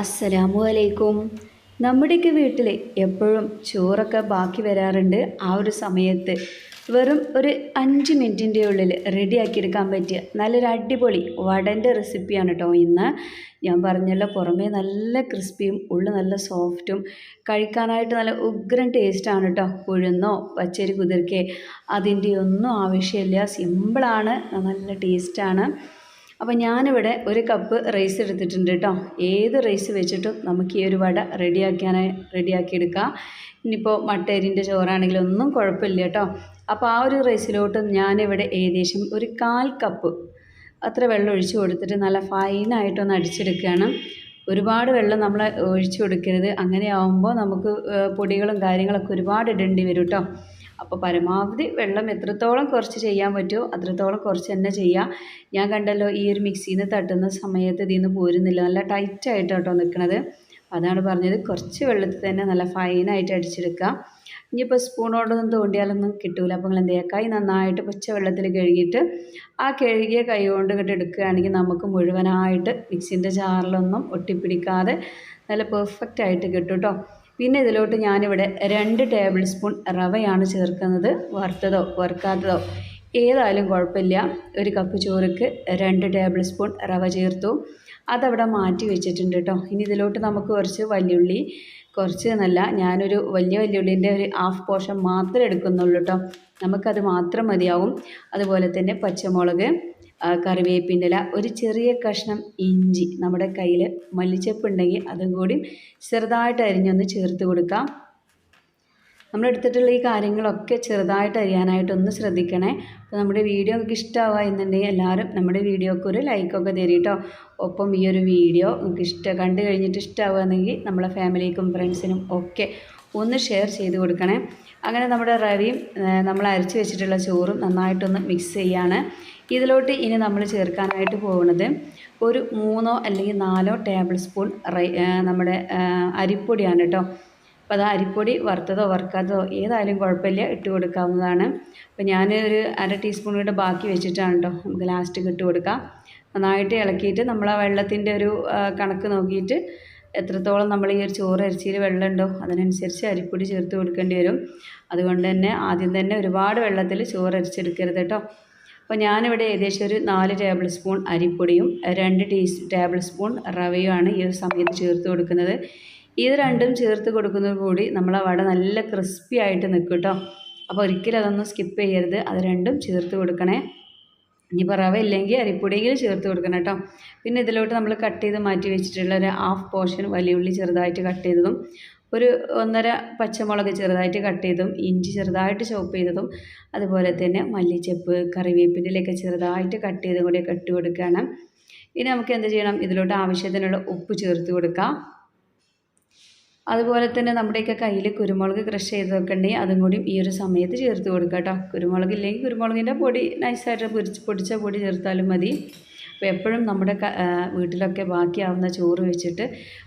അസ്സലാമു അലൈക്കും നമ്മുടെയൊക്കെ വീട്ടിൽ എപ്പോഴും ചോറൊക്കെ ബാക്കി വരാറുണ്ട് ആ ഒരു സമയത്ത്. വെറും ഒരു അഞ്ച് മിനിറ്റിന്റെ ഉള്ളിൽ റെഡിയാക്കി എടുക്കാൻ പറ്റിയ നല്ലൊരു അടിപൊളി വടന്റെ റെസിപ്പിയാണ് കേട്ടോ ഇന്ന്. ഞാൻ പറഞ്ഞല്ലോ പുറമേ നല്ല ക്രിസ്പിയും ഉള്ളു നല്ല സോഫ്റ്റും കഴിക്കാനായിട്ട് നല്ല ഉഗ്രൻ ടേസ്റ്റാണ് കേട്ടോ. ഉഴുന്നോ പച്ചരി കുതിർക്കേ അതിന്റെ ഒന്നും ആവശ്യമില്ല. സിമ്പിളാണ് നല്ല ടേസ്റ്റാണ്. അപ്പോൾ ഞാനിവിടെ ഒരു കപ്പ് റൈസ് എടുത്തിട്ടുണ്ട് കേട്ടോ ഏത് റൈസ് വെച്ചിട്ടും നമുക്ക് ഈ ഒരു വട റെഡിയാക്കാനായി റെഡിയാക്കി എടുക്കാം ഇനിയിപ്പോൾ മട്ടേരിന്റെ ചോറാണെങ്കിലും ഒന്നും കുഴപ്പമില്ല കേട്ടോ അപ്പോൾ ആ ഒരു റൈസിലോട്ട് ഞാനിവിടെ ഏകദേശം ഒരു കാൽ കപ്പ് അത്ര വെള്ളം ഒഴിച്ച് കൊടുത്തിട്ട് നല്ല ഫൈനായിട്ടൊന്ന് അടിച്ചെടുക്കുകയാണ്. ഒരുപാട് വെള്ളം നമ്മൾ ഒഴിച്ചു കൊടുക്കരുത്. അങ്ങനെ ആവുമ്പോൾ നമുക്ക് പൊടികളും കാര്യങ്ങളൊക്കെ ഒരുപാട് ഇടേണ്ടി വരും കേട്ടോ അപ്പോൾ പരമാവധി വെള്ളം എത്രത്തോളം കുറച്ച് ചെയ്യാൻ പറ്റുമോ അത്രത്തോളം കുറച്ച് തന്നെ ചെയ്യുക ഞാൻ കണ്ടല്ലോ ഈ ഒരു മിക്സിയിൽ നിന്ന് തട്ടുന്ന സമയത്ത് ഇതിൽ നിന്ന് പോരുന്നില്ല. നല്ല ടൈറ്റായിട്ട് കേട്ടോ നിൽക്കുന്നത് അതാണ് പറഞ്ഞത്. കുറച്ച് വെള്ളത്തിൽ തന്നെ നല്ല ഫൈനായിട്ട് അടിച്ചെടുക്കുക. ഇനിയിപ്പോൾ സ്പൂണോടൊന്നും തോണ്ടിയാലൊന്നും കിട്ടൂല. അപ്പോൾ നിങ്ങൾ എന്ത് ചെയ്യുക? കൈ നന്നായിട്ട് പച്ച വെള്ളത്തിൽ കഴുകിയിട്ട് ആ കഴുകിയ കൈ കൊണ്ട് ഇങ്ങോട്ട് എടുക്കുകയാണെങ്കിൽ നമുക്ക് മുഴുവനായിട്ട് മിക്സിന്റെ ജാറിലൊന്നും ഒട്ടിപ്പിടിക്കാതെ നല്ല പെർഫെക്റ്റ് ആയിട്ട് കിട്ടും കേട്ടോ പിന്നെ ഇതിലോട്ട് ഞാനിവിടെ രണ്ട് ടേബിൾ സ്പൂൺ റവയാണ് ചേർക്കുന്നത്. വറുത്തതോ വറുക്കാത്തതോ ഏതായാലും കുഴപ്പമില്ല. ഒരു കപ്പ് ചോറുക്ക് രണ്ട് ടേബിൾ സ്പൂൺ റവ ചേർത്തു. അതവിടെ മാറ്റി വെച്ചിട്ടുണ്ട് കേട്ടോ. ഇനി ഇതിലോട്ട് നമുക്ക് കുറച്ച് വല്യുള്ളി കുറച്ച് എന്നല്ല ഞാനൊരു വലിയ വല്യുള്ളിന്റെ ഒരു ഹാഫ് പോർഷൻ മാത്രമേ എടുക്കുന്നുള്ളൂ കേട്ടോ. നമുക്കത് മാത്രം മതിയാവും. അതുപോലെ തന്നെ പച്ചമുളക് കറിവേപ്പിന്റെ ഇല ഒരു ചെറിയ കഷ്ണം ഇഞ്ചി നമ്മുടെ കയ്യിൽ മല്ലിച്ചപ്പ് ഉണ്ടെങ്കിൽ അതും കൂടി ചെറുതായിട്ട് അരിഞ്ഞൊന്ന് ചേർത്ത് കൊടുക്കാം. നമ്മൾ എടുത്തിട്ടുള്ള ഈ കാര്യങ്ങളൊക്കെ ചെറുതായിട്ട് അരിയാനായിട്ടൊന്ന് ശ്രദ്ധിക്കണേ. അപ്പോൾ നമ്മുടെ വീഡിയോ നിങ്ങൾക്ക് ഇഷ്ടമാവുക എന്നുണ്ടെങ്കിൽ എല്ലാവരും നമ്മുടെ വീഡിയോക്ക് ഒരു ലൈക്കൊക്കെ തരിയിട്ടോ ഒപ്പം ഈ ഒരു വീഡിയോ നിങ്ങൾക്ക് ഇഷ്ടം കണ്ടു കഴിഞ്ഞിട്ട് ഇഷ്ടമാവുകയാണെങ്കിൽ നമ്മളെ ഫാമിലിക്കും ഫ്രണ്ട്സിനും ഒക്കെ ഒന്ന് ഷെയർ ചെയ്ത് കൊടുക്കണേ. അങ്ങനെ നമ്മുടെ റവിയും നമ്മൾ അരച്ച് വെച്ചിട്ടുള്ള ചോറും നന്നായിട്ടൊന്ന് മിക്സ് ചെയ്യാണ്. ഇതിലോട്ട് ഇനി നമ്മൾ ചേർക്കാനായിട്ട് പോകുന്നത് ഒരു മൂന്നോ അല്ലെങ്കിൽ നാലോ ടേബിൾ സ്പൂൺ റൈ നമ്മുടെ അരിപ്പൊടിയാണ് കേട്ടോ അപ്പോൾ അത് അരിപ്പൊടി വറുത്തതോ വറുക്കാത്തതോ ഏതായാലും കുഴപ്പമില്ല ഇട്ട് കൊടുക്കാവുന്നതാണ്. അപ്പോൾ ഞാൻ ഒരു അര ടീസ്പൂൺ കൂടെ ബാക്കി വെച്ചിട്ടാണ് കേട്ടോ നമുക്ക് ലാസ്റ്റ് ഇട്ട് കൊടുക്കാം. നന്നായിട്ട് ഇളക്കിയിട്ട് നമ്മൾ ആ വെള്ളത്തിന്റെ ഒരു കണക്ക് നോക്കിയിട്ട് എത്രത്തോളം നമ്മൾ ഈ ഒരു ചോറ് അരിച്ചിയിൽ വെള്ളമുണ്ടോ അതിനനുസരിച്ച് അരിപ്പൊടി ചേർത്ത് കൊടുക്കേണ്ടി വരും. അതുകൊണ്ട് തന്നെ ആദ്യം തന്നെ ഒരുപാട് വെള്ളത്തിൽ ചോറ് അരിച്ചെടുക്കരുത് കേട്ടോ അപ്പോൾ ഞാനിവിടെ ഏകദേശം ഒരു നാല് ടേബിൾ സ്പൂൺ അരിപ്പൊടിയും രണ്ട് ടീ ടേബിൾ സ്പൂൺ റവയുമാണ് ഈ ഒരു സമയത്ത് ചേർത്ത് കൊടുക്കുന്നത്. ഇത് രണ്ടും ചേർത്ത് കൊടുക്കുന്നത് കൂടി നമ്മളെ വട നല്ല ക്രിസ്പി ആയിട്ട് നിൽക്കും കേട്ടോ അപ്പോൾ ഒരിക്കലും അതൊന്നും സ്കിപ്പ് ചെയ്യരുത്. അത് രണ്ടും ചേർത്ത് കൊടുക്കണേ. ഇനിയിപ്പോൾ റവ ഇല്ലെങ്കിൽ അരിപ്പൊടിയെങ്കിലും ചേർത്ത് കൊടുക്കണം കേട്ടോ പിന്നെ ഇതിലോട്ട് നമ്മൾ കട്ട് ചെയ്ത് മാറ്റി വെച്ചിട്ടുള്ള ഒരു ഹാഫ് പോർഷൻ വലിയ ഉള്ളി ചെറുതായിട്ട് കട്ട് ചെയ്തതും ഒരു ഒന്നര പച്ചമുളക് ചെറുതായിട്ട് കട്ട് ചെയ്തതും ഇഞ്ചി ചെറുതായിട്ട് ചോപ്പ് ചെയ്തതും അതുപോലെ തന്നെ മല്ലിച്ചപ്പ് കറിവേപ്പിന്റെലൊക്കെ ചെറുതായിട്ട് കട്ട് ചെയ്തും കൂടിയൊക്കെ ഇട്ട് കൊടുക്കുകയാണ്. ഇനി നമുക്ക് എന്ത് ചെയ്യണം? ഇതിലോട്ട് ആവശ്യത്തിനുള്ള ഉപ്പ് ചേർത്ത് കൊടുക്കാം. അതുപോലെ തന്നെ നമ്മുടെയൊക്കെ കയ്യിൽ കുരുമുളക് ക്രഷ് ചെയ്തൊക്കെ ഉണ്ടെങ്കിൽ അതും കൂടി ഈ ഒരു സമയത്ത് ചേർത്ത് കൊടുക്കുക കേട്ടോ. കുരുമുളക് ഇല്ലെങ്കിൽ കുരുമുളകിന്റെ പൊടി നൈസായിട്ട് പൊരിച്ച് പൊടിച്ച പൊടി ചേർത്താലും മതി. അപ്പോൾ എപ്പോഴും നമ്മുടെ വീട്ടിലൊക്കെ ബാക്കിയാവുന്ന ചോറ് വെച്ചിട്ട്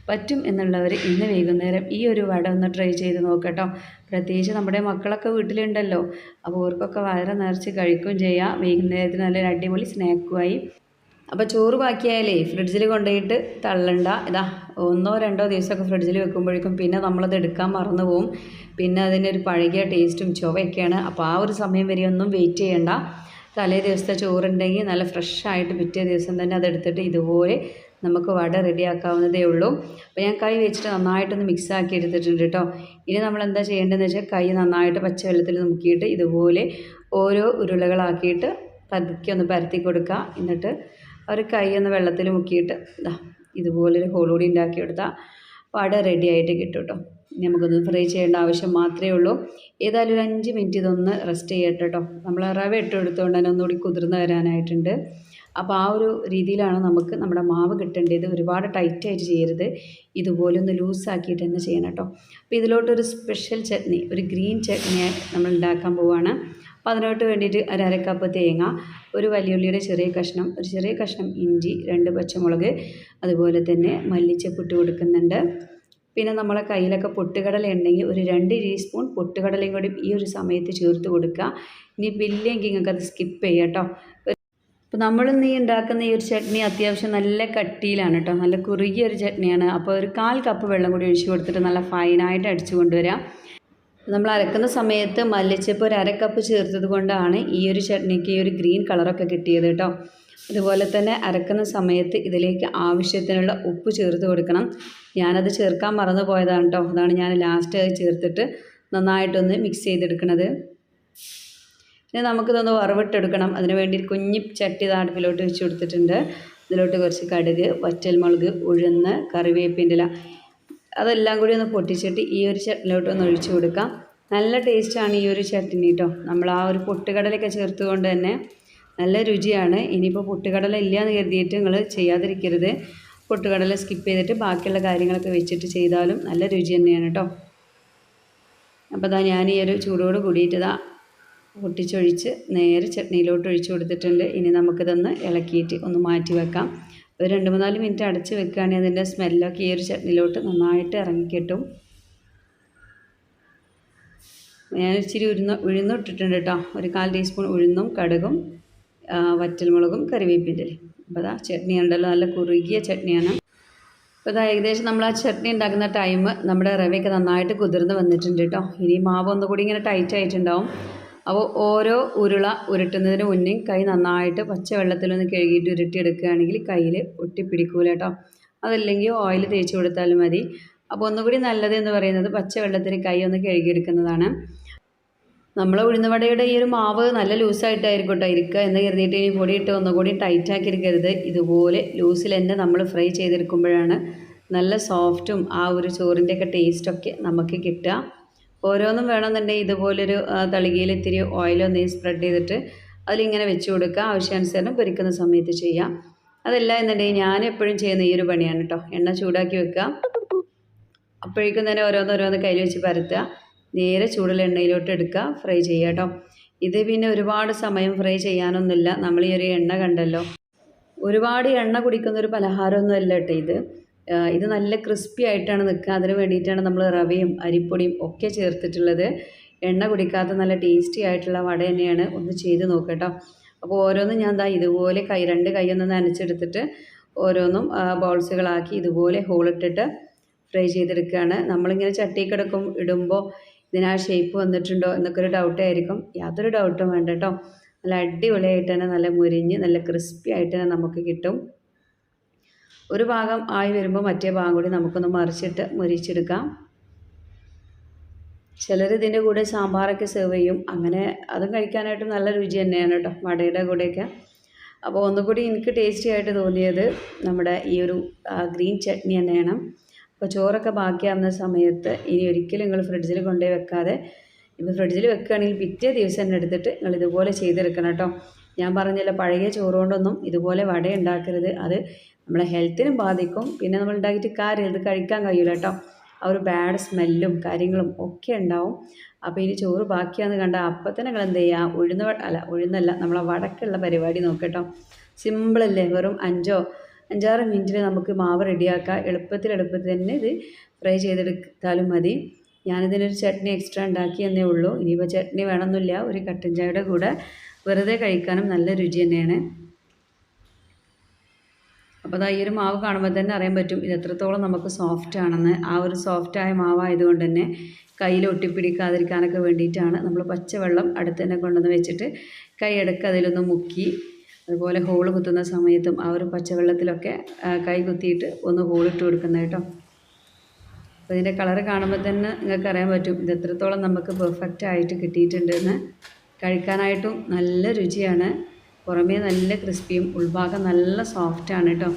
പറ്റും എന്നുള്ളവർ ഇന്ന് വൈകുന്നേരം ഈ ഒരു വട ഒന്ന് ട്രൈ ചെയ്ത് നോക്കട്ടോ. പ്രത്യേകിച്ച് നമ്മുടെ മക്കളൊക്കെ വീട്ടിലുണ്ടല്ലോ. അപ്പോൾ അവർക്കൊക്കെ വയറ് നിറച്ച് കഴിക്കുകയും ചെയ്യാം. വൈകുന്നേരത്തിന് നല്ലൊരു അടിപൊളി സ്നാക്കുമായി അപ്പോൾ ചോറ് ബാക്കിയായാലേ ഫ്രിഡ്ജിൽ കൊണ്ടുപോയിട്ട് തള്ളണ്ട. ഇതാ ഒന്നോ രണ്ടോ ദിവസമൊക്കെ ഫ്രിഡ്ജിൽ വെക്കുമ്പോഴേക്കും പിന്നെ നമ്മളത് എടുക്കാൻ മറന്നു പോവും. പിന്നെ അതിനൊരു പഴകിയ ടേസ്റ്റും ചുവയൊക്കെയാണ്. അപ്പോൾ ആ ഒരു സമയം വരെ ഒന്നും വെയിറ്റ് ചെയ്യണ്ട. തലേ ദിവസത്തെ ചോറുണ്ടെങ്കിൽ നല്ല ഫ്രഷ് ആയിട്ട് പിറ്റേ ദിവസം തന്നെ അതെടുത്തിട്ട് ഇതുപോലെ നമുക്ക് വട റെഡിയാക്കാവുന്നതേ ഉള്ളൂ. അപ്പോൾ ഞാൻ കൈ വെച്ചിട്ട് നന്നായിട്ടൊന്ന് മിക്സ് ആക്കി എടുത്തിട്ടുണ്ട് കേട്ടോ. ഇനി നമ്മൾ എന്താ ചെയ്യേണ്ടതെന്ന് വെച്ചാൽ കൈ നന്നായിട്ട് പച്ചവെള്ളത്തിൽ മുക്കിയിട്ട് ഇതുപോലെ ഓരോ ഉരുളകളാക്കിയിട്ട് പതുക്കെ ഒന്ന് പരത്തി കൊടുക്കുക. എന്നിട്ട് ഒരു കൈ ഒന്ന് വെള്ളത്തിൽ മുക്കിയിട്ട് ഇതാ ഇതുപോലൊരു ഹോളൂടി ഉണ്ടാക്കി കൊടുത്താൽ വട റെഡി ആയിട്ട് കിട്ടും കേട്ടോ നമുക്കൊന്ന് ഫ്രൈ ചെയ്യേണ്ട ആവശ്യം മാത്രമേ ഉള്ളൂ. ഏതായാലും ഒരു അഞ്ച് മിനിറ്റ് ഇതൊന്ന് റെസ്റ്റ് ചെയ്യട്ടെ കേട്ടോ നമ്മൾ റവ ഇട്ട് എടുത്തുകൊണ്ട് തന്നെ ഒന്നുകൂടി കുതിർന്ന് വരാനായിട്ടുണ്ട്. അപ്പോൾ ആ ഒരു രീതിയിലാണ് നമുക്ക് നമ്മുടെ മാവ് കിട്ടേണ്ടത്. ഒരുപാട് ടൈറ്റായിട്ട് ചെയ്യരുത്. ഇതുപോലെ ഒന്ന് ലൂസാക്കിയിട്ട് തന്നെ ചെയ്യണം കേട്ടോ. അപ്പോൾ ഇതിലോട്ടൊരു സ്പെഷ്യൽ ചട്നി ഒരു ഗ്രീൻ ചട്നി നമ്മൾ ഉണ്ടാക്കാൻ പോവുകയാണ് അപ്പോൾ അതിനോട്ട് വേണ്ടിയിട്ട് ഒരു അരക്കപ്പ് തേങ്ങ ഒരു വലിയുള്ളിയുടെ ചെറിയ കഷ്ണം ഒരു ചെറിയ കഷ്ണം ഇഞ്ചി രണ്ട് പച്ചമുളക് അതുപോലെ തന്നെ മല്ലിച്ചപ്പ് ഇട്ട് കൊടുക്കുന്നുണ്ട്. പിന്നെ നമ്മളെ കയ്യിലൊക്കെ പൊട്ടുകടല ഉണ്ടെങ്കിൽ ഒരു രണ്ട് ടീസ്പൂൺ പൊട്ടുകടലയും കൂടി ഈ ഒരു സമയത്ത് ചേർത്ത് കൊടുക്കുക. ഇനി ബില്ലെങ്കിൽ നിങ്ങൾക്ക് അത് സ്കിപ്പ് ചെയ്യാം കേട്ടോ. അപ്പോൾ നമ്മൾ നീ ഉണ്ടാക്കുന്ന ഈ ഒരു ചട്നി അത്യാവശ്യം നല്ല കട്ടിയിലാണ് കേട്ടോ. നല്ല കുറുകിയ ഒരു ചട്നിയാണ്. അപ്പോൾ ഒരു കാൽ കപ്പ് വെള്ളം കൂടി ഒഴിച്ച് കൊടുത്തിട്ട് നല്ല ഫൈനായിട്ട് അടിച്ചു കൊണ്ടുവരാം. നമ്മൾ അരക്കുന്ന സമയത്ത് മല്ലിച്ചപ്പ് ഒരു അര കപ്പ് ചേർത്തത് കൊണ്ടാണ് ഈ ഒരു ചട്നിക്ക് ഈ ഒരു ഗ്രീൻ കളറൊക്കെ കിട്ടിയത് കേട്ടോ. അതുപോലെ തന്നെ അരക്കുന്ന സമയത്ത് ഇതിലേക്ക് ആവശ്യത്തിനുള്ള ഉപ്പ് ചേർത്ത് കൊടുക്കണം. ഞാനത് ചേർക്കാൻ മറന്നു പോയതാണ് കേട്ടോ. അതാണ് ഞാൻ ലാസ്റ്റ് ചേർത്തിട്ട് നന്നായിട്ടൊന്ന് മിക്സ് ചെയ്തെടുക്കണത്. ഇനി നമുക്കിതൊന്ന് വറവിട്ടെടുക്കണം. അതിന് വേണ്ടി കുഞ്ഞി ചട്ടി താടുപ്പിലോട്ട് വെച്ച് കൊടുത്തിട്ടുണ്ട്. ഇതിലോട്ട് കുറച്ച് കടുക് വറ്റൽമുളക് ഉഴുന്ന് കറിവേപ്പിന്റെ ഇല അതെല്ലാം കൂടി ഒന്ന് പൊട്ടിച്ചിട്ട് ഈ ഒരു ചട്ടിലോട്ട് ഒന്ന് ഒഴിച്ചു കൊടുക്കാം. നല്ല ടേസ്റ്റാണ് ഈ ഒരു ചട്ടിനി കേട്ടോ നമ്മൾ ആ ഒരു പൊട്ടുകടലൊക്കെ ചേർത്തുകൊണ്ട് തന്നെ നല്ല രുചിയാണ്. ഇനിയിപ്പോൾ പൊട്ടുകടല ഇല്ല എന്ന് കരുതിയിട്ട് നിങ്ങൾ ചെയ്യാതിരിക്കരുത്. പൊട്ടുകടല സ്കിപ്പ് ചെയ്തിട്ട് ബാക്കിയുള്ള കാര്യങ്ങളൊക്കെ വെച്ചിട്ട് ചെയ്താലും നല്ല രുചി തന്നെയാണ് കേട്ടോ അപ്പോൾ ഇതാ ഞാൻ ഈ ഒരു ചൂടോട് കൂടിയിട്ട് പൊട്ടിച്ചൊഴിച്ച് നേരെ ചട്നിയിലോട്ട് ഒഴിച്ചു കൊടുത്തിട്ടുണ്ട്. ഇനി നമുക്കിതൊന്ന് ഇളക്കിയിട്ട് ഒന്ന് മാറ്റി വെക്കാം. ഒരു രണ്ട് മൂന്നാൽ മിനിറ്റ് അടച്ച് വെക്കുകയാണെങ്കിൽ അതിന്റെ സ്മെല്ലൊക്കെ ഈ ഒരു ചട്നിയിലോട്ട് നന്നായിട്ട് ഇറങ്ങിക്കിട്ടും. ഞാൻ ഇച്ചിരി ഉഴുന്ന ഇട്ടിട്ടുണ്ട് കേട്ടോ. ഒരു കാൽ ടീസ്പൂൺ ഉഴുന്നും കടുകും വറ്റൽമുളകും കറിവേപ്പിന്റെ അപ്പോൾ അതാ ചട്നി ഉണ്ടല്ലോ നല്ല കുറുകിയ ചട്നിയാണ്. അപ്പോൾ ഇതാ ഏകദേശം നമ്മൾ ആ ചട്നി ഉണ്ടാക്കുന്ന ടൈം നമ്മുടെ റവയൊക്കെ നന്നായിട്ട് കുതിർന്ന് വന്നിട്ടുണ്ട് കേട്ടോ. ഇനി മാവ് ഒന്നുകൂടി ഇങ്ങനെ ടൈറ്റ് ആയിട്ടുണ്ടാവും. അപ്പോൾ ഓരോ ഉരുള ഉരുട്ടുന്നതിന് മുന്നേ കൈ നന്നായിട്ട് പച്ചവെള്ളത്തിലൊന്ന് കഴുകിയിട്ട് ഉരുട്ടിയെടുക്കുകയാണെങ്കിൽ കയ്യിൽ ഒട്ടിപ്പിടിക്കൂല കേട്ടോ. അതല്ലെങ്കിൽ ഓയിൽ തേച്ച് കൊടുത്താലും മതി. അപ്പോൾ ഒന്നുകൂടി നല്ലത് എന്ന് പറയുന്നത് പച്ചവെള്ളത്തിൽ കൈ ഒന്ന് കഴുകിയെടുക്കുന്നതാണ്. നമ്മൾ ഉഴുന്നുവടയുടെ ഈ ഒരു മാവ് നല്ല ലൂസായിട്ടായിരിക്കും കേട്ടോ ഇരിക്കുക എന്ന് കരുതിയിട്ട് ഇനി പൊടിയിട്ട് ഒന്നുകൂടി ടൈറ്റാക്കി എടുക്കരുത് ഇതുപോലെ ലൂസിൽ തന്നെ നമ്മൾ ഫ്രൈ ചെയ്തെടുക്കുമ്പോഴാണ് നല്ല സോഫ്റ്റും ആ ഒരു ചോറിന്റെയൊക്കെ ടേസ്റ്റൊക്കെ നമുക്ക് കിട്ടുക. ഓരോന്നും വേണമെന്നുണ്ടെങ്കിൽ ഇതുപോലൊരു തളികയിൽ ഇത്തിരി ഓയിലൊന്ന് സ്പ്രെഡ് ചെയ്തിട്ട് അതിലിങ്ങനെ വെച്ച് കൊടുക്കുക. ആവശ്യാനുസരണം പൊരിക്കുന്ന സമയത്ത് ചെയ്യാം. അതല്ല എന്നുണ്ടെങ്കിൽ ഞാൻ എപ്പോഴും ചെയ്യുന്ന ഈ ഒരു പണിയാണ് കേട്ടോ എണ്ണ ചൂടാക്കി വെക്കുക. അപ്പോഴേക്കും തന്നെ ഓരോന്നോരോന്ന് കയ്യിൽ വെച്ച് പരത്തുക. നേരെ ചൂടുള്ള എണ്ണയിലോട്ട് എടുക്കുക. ഫ്രൈ ചെയ്യുക കേട്ടോ ഇത് പിന്നെ ഒരുപാട് സമയം ഫ്രൈ ചെയ്യാനൊന്നുമില്ല. നമ്മൾ ഈ ഒരു എണ്ണ കണ്ടല്ലോ. ഒരുപാട് എണ്ണ കുടിക്കുന്ന ഒരു പലഹാരമൊന്നും കേട്ടോ ഇത്. ഇത് നല്ല ക്രിസ്പി ആയിട്ടാണ് നിൽക്കുക. അതിന് വേണ്ടിയിട്ടാണ് നമ്മൾ റവയും അരിപ്പൊടിയും ഒക്കെ ചേർത്തിട്ടുള്ളത്. എണ്ണ കുടിക്കാത്ത നല്ല ടേസ്റ്റി ആയിട്ടുള്ള വട തന്നെയാണ്. ഒന്ന് ചെയ്ത് നോക്കട്ടോ. അപ്പോൾ ഓരോന്നും ഞാൻ ദാ ഇതുപോലെ കൈ രണ്ട് കൈയൊന്ന് നനച്ചെടുത്തിട്ട് ഓരോന്നും ബോൾസുകളാക്കി ഇതുപോലെ ഹോളിട്ടിട്ട് ഫ്രൈ ചെയ്തെടുക്കുകയാണ്. നമ്മളിങ്ങനെ ചട്ടി കിടക്കും ഇടുമ്പോൾ ഇതിനാ ഷേപ്പ് വന്നിട്ടുണ്ടോ എന്നൊക്കെ ഒരു ഡൗട്ടായിരിക്കും യാതൊരു ഡൗട്ടും വേണ്ട കേട്ടോ. നല്ല അടിപൊളിയായിട്ട് തന്നെ നല്ല മുരിഞ്ഞ് നല്ല ക്രിസ്പി ആയിട്ട് തന്നെ നമുക്ക് കിട്ടും. ഒരു ഭാഗം ആയി വരുമ്പോൾ മറ്റേ ഭാഗം കൂടി നമുക്കൊന്ന് മറിച്ചിട്ട് മുരിച്ചെടുക്കാം. ചിലർ ഇതിന്റെ കൂടെ സാമ്പാറൊക്കെ സെർവ് ചെയ്യും. അങ്ങനെ അതും കഴിക്കാനായിട്ട് നല്ല രുചി തന്നെയാണ് കേട്ടോ വടയുടെ കൂടെയൊക്കെ. അപ്പോൾ ഒന്നുകൂടി എനിക്ക് ടേസ്റ്റി ആയിട്ട് തോന്നിയത് നമ്മുടെ ഈ ഒരു ഗ്രീൻ ചട്നി തന്നെയാണ്. അപ്പോൾ ചോറൊക്കെ ബാക്കിയാവുന്ന സമയത്ത് ഇനി ഒരിക്കലും നിങ്ങൾ ഫ്രിഡ്ജിൽ കൊണ്ടുപോയി വെക്കാതെ ഇപ്പോൾ ഫ്രിഡ്ജിൽ വെക്കുകയാണെങ്കിൽ പിറ്റേ ദിവസം തന്നെ എടുത്തിട്ട് നിങ്ങൾ ഇതുപോലെ ചെയ്തെടുക്കണം കേട്ടോ. ഞാൻ പറഞ്ഞില്ല പഴയ ചോറുകൊണ്ടൊന്നും ഇതുപോലെ വട ഉണ്ടാക്കരുത്. അത് നമ്മളെ ഹെൽത്തിനും ബാധിക്കും. പിന്നെ നമ്മൾ ഉണ്ടാക്കിയിട്ട് കാര്യം ഇത് കഴിക്കാൻ കഴിയില്ല കേട്ടോ. ആ ഒരു ബാഡ് സ്മെല്ലും കാര്യങ്ങളും ഒക്കെ ഉണ്ടാവും. അപ്പോൾ ഇനി ചോറ് ബാക്കിയാണെന്ന് കണ്ടാൽ അപ്പം തന്നെ നിങ്ങൾ എന്ത് ചെയ്യുക ഉഴുന്ന അല്ല ഉഴുന്നല്ല. നമ്മളെ വടക്കുള്ള പരിപാടി നോക്കട്ടോ സിമ്പിളല്ലേ വെറും അഞ്ചോ അഞ്ചാറ് മിനിറ്റിൽ നമുക്ക് മാവ് റെഡിയാക്കാം. എളുപ്പത്തിൽ എളുപ്പത്തിൽ തന്നെ ഇത് ഫ്രൈ ചെയ്തെടുത്താലും മതി. ഞാനിതിനൊരു ചട്നി എക്സ്ട്രാ ഉണ്ടാക്കി എന്നേ ഉള്ളൂ. ഇനിയിപ്പോൾ ചട്നി വേണമെന്നില്ല. ഒരു കട്ടൻ ചായയുടെ കൂടെ വെറുതെ കഴിക്കാനും നല്ല രുചി തന്നെയാണ്. അപ്പോൾ അതാ ഈ ഒരു മാവ് കാണുമ്പോൾ തന്നെ അറിയാൻ പറ്റും ഇത് എത്രത്തോളം നമുക്ക് സോഫ്റ്റ് ആണെന്ന്. ആ ഒരു സോഫ്റ്റായ മാവായതുകൊണ്ട് തന്നെ കയ്യിൽ ഒട്ടിപ്പിടിക്കാതിരിക്കാനൊക്കെ വേണ്ടിയിട്ടാണ് നമ്മൾ പച്ചവെള്ളം അടുത്ത് തന്നെ കൊണ്ടുവന്ന് വെച്ചിട്ട് കൈ എടുക്കുക അതിലൊന്ന് മുക്കി അതുപോലെ ഹോൾ കുത്തുന്ന സമയത്തും ആ ഒരു പച്ചവെള്ളത്തിലൊക്കെ കൈ കുത്തിയിട്ട് ഒന്ന് ഹോളിട്ട് കൊടുക്കുന്നത് കേട്ടോ. അപ്പോൾ ഇതിന്റെ കളറ് കാണുമ്പോൾ തന്നെ നിങ്ങൾക്ക് അറിയാൻ പറ്റും ഇത് എത്രത്തോളം നമുക്ക് പെർഫെക്റ്റ് ആയിട്ട് കിട്ടിയിട്ടുണ്ടെന്ന്. കഴിക്കാനായിട്ടും നല്ല രുചിയാണ്. പുറമേ നല്ല ക്രിസ്പിയും ഉൾഭാഗം നല്ല സോഫ്റ്റാണ് കേട്ടോ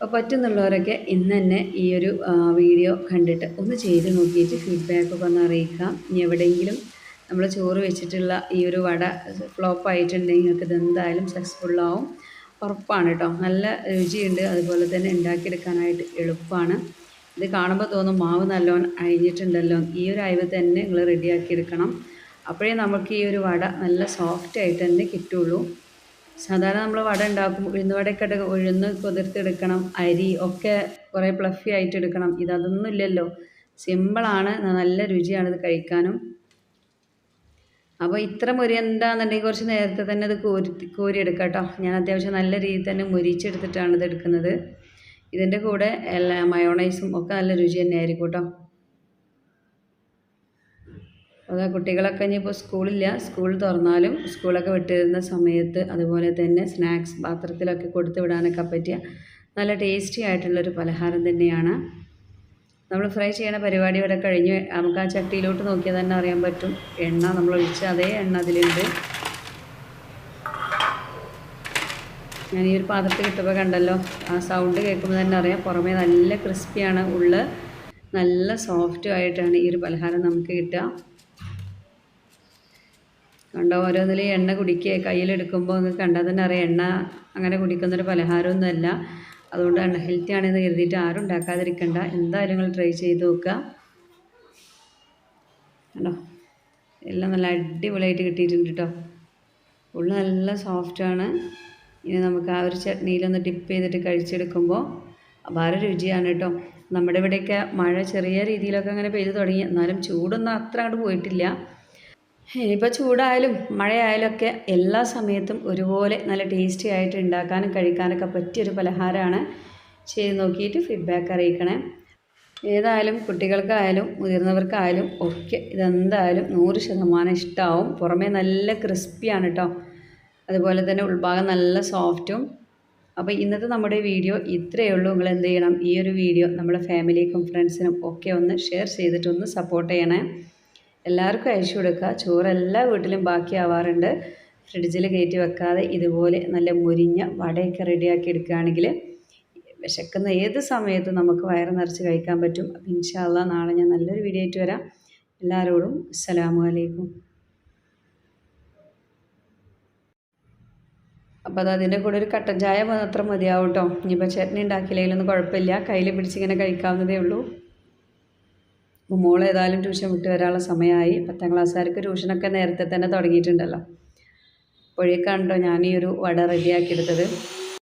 അപ്പോൾ പറ്റുന്നുള്ളവരൊക്കെ ഇന്ന് തന്നെ ഈ ഒരു വീഡിയോ കണ്ടിട്ട് ഒന്ന് ചെയ്ത് നോക്കിയിട്ട് ഫീഡ്ബാക്കൊക്കെ ഒന്ന് അറിയിക്കാം ഇനി എവിടെയെങ്കിലും നമ്മൾ ചോറ് വെച്ചിട്ടുള്ള ഈ ഒരു വട ഫ്ലോപ്പ് ആയിട്ടുണ്ടെങ്കിൽ നിങ്ങൾക്ക് ഇതെന്തായാലും സക്സസ്ഫുള്ളാവും ഉറപ്പാണ് കേട്ടോ നല്ല രുചിയുണ്ട്. അതുപോലെ തന്നെ ഉണ്ടാക്കിയെടുക്കാനായിട്ട് എളുപ്പമാണ് ഇത് കാണുമ്പോൾ തോന്നും മാവ് നല്ലോണം അഴിഞ്ഞിട്ടുണ്ടല്ലോ. ഈ ഒരു അയവ് തന്നെ നിങ്ങൾ റെഡിയാക്കി എടുക്കണം. അപ്പോഴേ നമുക്ക് ഈ ഒരു വട നല്ല സോഫ്റ്റ് ആയിട്ട് തന്നെ കിട്ടുള്ളൂ. സാധാരണ നമ്മൾ വട ഉണ്ടാക്കും ഉഴുന്ന് വടയൊക്കെ ഉഴുന്ന് കുതിർത്തെടുക്കണം അരി ഒക്കെ കുറേ പ്ലഫി ആയിട്ട് എടുക്കണം. ഇതൊന്നും ഇല്ലല്ലോ. സിമ്പിളാണ് നല്ല രുചിയാണ് ഇത് കഴിക്കാനും. അപ്പോൾ ഇത്ര മുരി എന്താണെന്നുണ്ടെങ്കിൽ കുറച്ച് നേരത്തെ തന്നെ അത് കോരി കോരിയെടുക്കാം കേട്ടോ. ഞാൻ അത്യാവശ്യം നല്ല രീതിയിൽ തന്നെ മുരിച്ചെടുത്തിട്ടാണ് ഇത് എടുക്കുന്നത്. ഇതിന്റെ കൂടെ എല്ലാ മയോണൈസും ഒക്കെ നല്ല രുചി തന്നെയായിരിക്കും കേട്ടോ. അതാ കുട്ടികളൊക്കെ ഇനിയിപ്പോൾ സ്കൂളില്ല. സ്കൂൾ തുറന്നാലും സ്കൂളൊക്കെ വിട്ടിരുന്ന സമയത്ത് അതുപോലെ തന്നെ സ്നാക്സ് പാത്രത്തിലൊക്കെ കൊടുത്തു വിടാനൊക്കെ പറ്റിയ നല്ല ടേസ്റ്റി ആയിട്ടുള്ളൊരു പലഹാരം തന്നെയാണ്. നമ്മൾ ഫ്രൈ ചെയ്യണ പരിപാടി ഇവിടെ കഴിഞ്ഞ്. നമുക്ക് ആ ചട്ടിയിലോട്ട് നോക്കിയാൽ തന്നെ അറിയാൻ പറ്റും. എണ്ണ നമ്മൾ ഒഴിച്ച അതേ എണ്ണ അതിലുണ്ട്. ഞാൻ ഈ ഒരു പാത്രത്തിൽ കിട്ടുമ്പോൾ കണ്ടല്ലോ ആ സൗണ്ട് കേൾക്കുമ്പോൾ തന്നെ അറിയാം. പുറമേ നല്ല ക്രിസ്പിയാണ് ഉള്ള് നല്ല സോഫ്റ്റും ആയിട്ടാണ് ഈ ഒരു പലഹാരം നമുക്ക് കിട്ടുക. കണ്ടോ? ഓരോന്നിൽ എണ്ണ കുടിക്കുക കയ്യിലെടുക്കുമ്പോൾ നിങ്ങൾക്ക് കണ്ടാൽ തന്നെ അറിയാം. എണ്ണ അങ്ങനെ കുടിക്കുന്നൊരു പലഹാരമൊന്നുമല്ല അതുകൊണ്ട് അൺഹെൽത്തി ആണെന്ന് കരുതിയിട്ട് ആരും ഉണ്ടാക്കാതിരിക്കണ്ട. എന്തായാലും നിങ്ങൾ ട്രൈ ചെയ്ത് നോക്കുക. കണ്ടോ? എല്ലാം നല്ല അടിപൊളിയായിട്ട് കിട്ടിയിട്ടുണ്ട് കേട്ടോ ഉള്ളു നല്ല സോഫ്റ്റാണ് ഇനി നമുക്ക് ആ ഒരു ചട്നിയിലൊന്ന് ഡിപ്പ് ചെയ്തിട്ട് കഴിച്ചെടുക്കുമ്പോൾ അപാര രുചിയാണ് കേട്ടോ നമ്മുടെ ഇവിടെയൊക്കെ മഴ ചെറിയ രീതിയിലൊക്കെ അങ്ങനെ പെയ്തു തുടങ്ങി. എന്നാലും ചൂടൊന്നും അത്ര അങ്ങോട്ട് പോയിട്ടില്ല. ഇനിയിപ്പോൾ ചൂടായാലും മഴയായാലും ഒക്കെ എല്ലാ സമയത്തും ഒരുപോലെ നല്ല ടേസ്റ്റി ആയിട്ട് ഉണ്ടാക്കാനും കഴിക്കാനൊക്കെ പറ്റിയൊരു പലഹാരമാണ്. ചെയ്ത് നോക്കിയിട്ട് ഫീഡ്ബാക്ക് അറിയിക്കണേ. ഏതായാലും കുട്ടികൾക്കായാലും മുതിർന്നവർക്കായാലും ഒക്കെ ഇതെന്തായാലും നൂറ് ശതമാനം ഇഷ്ടമാവും പുറമേ നല്ല ക്രിസ്പിയാണ് കേട്ടോ അതുപോലെ തന്നെ ഉൾഭാഗം നല്ല സോഫ്റ്റും അപ്പോൾ ഇന്നത്തെ നമ്മുടെ വീഡിയോ ഇത്രയേ ഉള്ളൂ. നിങ്ങൾ എന്ത് ചെയ്യണം? ഈ ഒരു വീഡിയോ നമ്മുടെ ഫാമിലിക്കും ഫ്രണ്ട്സിനും ഒക്കെ ഒന്ന് ഷെയർ ചെയ്തിട്ടൊന്ന് സപ്പോർട്ട് ചെയ്യണേ. എല്ലാവർക്കും അയച്ചു കൊടുക്കുക. ചോറ് എല്ലാ വീട്ടിലും ബാക്കിയാവാറുണ്ട്. ഫ്രിഡ്ജിൽ കയറ്റി വെക്കാതെ ഇതുപോലെ നല്ല മുരിഞ്ഞ വടയൊക്കെ റെഡിയാക്കി എടുക്കുകയാണെങ്കിൽ വിശക്കുന്ന ഏത് സമയത്തും നമുക്ക് വയറ് നിറച്ച് കഴിക്കാൻ പറ്റും. അപ്പം ഇൻഷാല്ല നാളെ ഞാൻ നല്ലൊരു വീഡിയോ ആയിട്ട് വരാം. എല്ലാവരോടും അസ്സലാമു അലൈക്കും. അപ്പോൾ അത് അതിന്റെ കൂടെ ഒരു കട്ടൻ ചായ മാത്രം മതിയാവും കേട്ടോ. ഇനിയിപ്പോൾ ചട്നി ഉണ്ടാക്കിയില്ലെങ്കിലൊന്നും കുഴപ്പമില്ല. കയ്യിൽ പിടിച്ചിങ്ങനെ കഴിക്കാവുന്നതേ ഉള്ളൂ. അപ്പോൾ മോൾ ഏതായാലും ട്യൂഷൻ വിട്ട് വരാനുള്ള സമയമായി പത്താം ക്ലാസ്സുകാർക്ക് ട്യൂഷനൊക്കെ നേരത്തെ തന്നെ തുടങ്ങിയിട്ടുണ്ടല്ലോ. അപ്പോഴേക്കാണ് കേട്ടോ ഞാൻ ഈ ഒരു വട റെഡിയാക്കിയെടുത്തത്